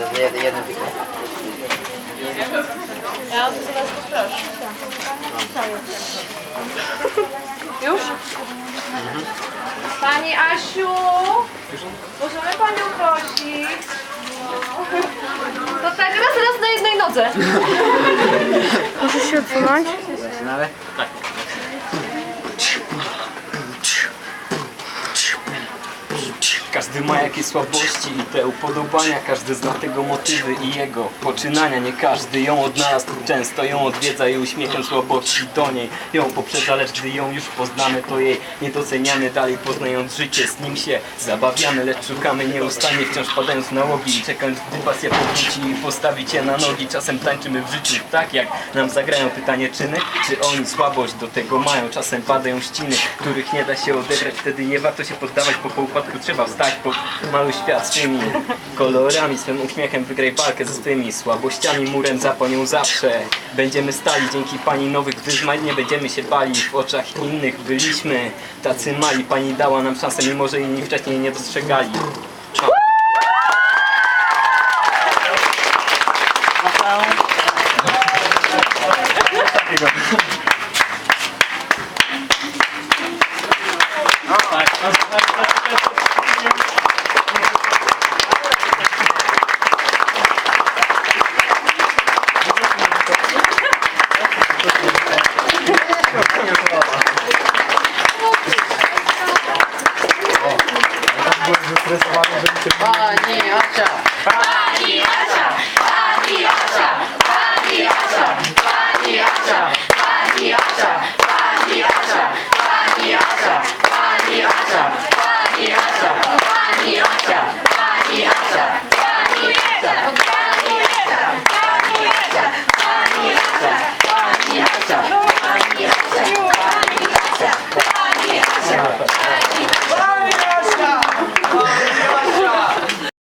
Jeden, jeden tylko. Ja to zaraz poproszę. Już? Pani Asiu, możemy Panią prosić? To tak raz, raz na jednej nodze. Muszę się odsunąć. Zaczynamy? Tak. Każdy ma jakieś słabości i te upodobania, każdy zna tego motywy i jego poczynania. Nie każdy ją odnalazł często, ją odwiedza i uśmiechem słabości do niej. Ją poprzedza, lecz gdy ją już poznamy, to jej nie doceniamy dalej, poznając życie, z nim się zabawiamy, lecz szukamy nieustannie, wciąż padając w nałogi i czekając, gdy pasja powróci i postawi cię na nogi. Czasem tańczymy w życiu tak, jak nam zagrają pytanie czyny, czy oni słabość do tego mają. Czasem padają ściny, których nie da się odebrać, wtedy nie warto się poddawać, bo po upadku trzeba wstać, mały świat swymi kolorami, swym uśmiechem wygraj walkę ze swymi słabościami, murem za panią zawsze. Będziemy stali dzięki pani nowych wyzwań, nie będziemy się bali, w oczach innych byliśmy tacy mali. Pani dała nam szansę, mimo że inni wcześniej nie dostrzegali. О. А, не, а що?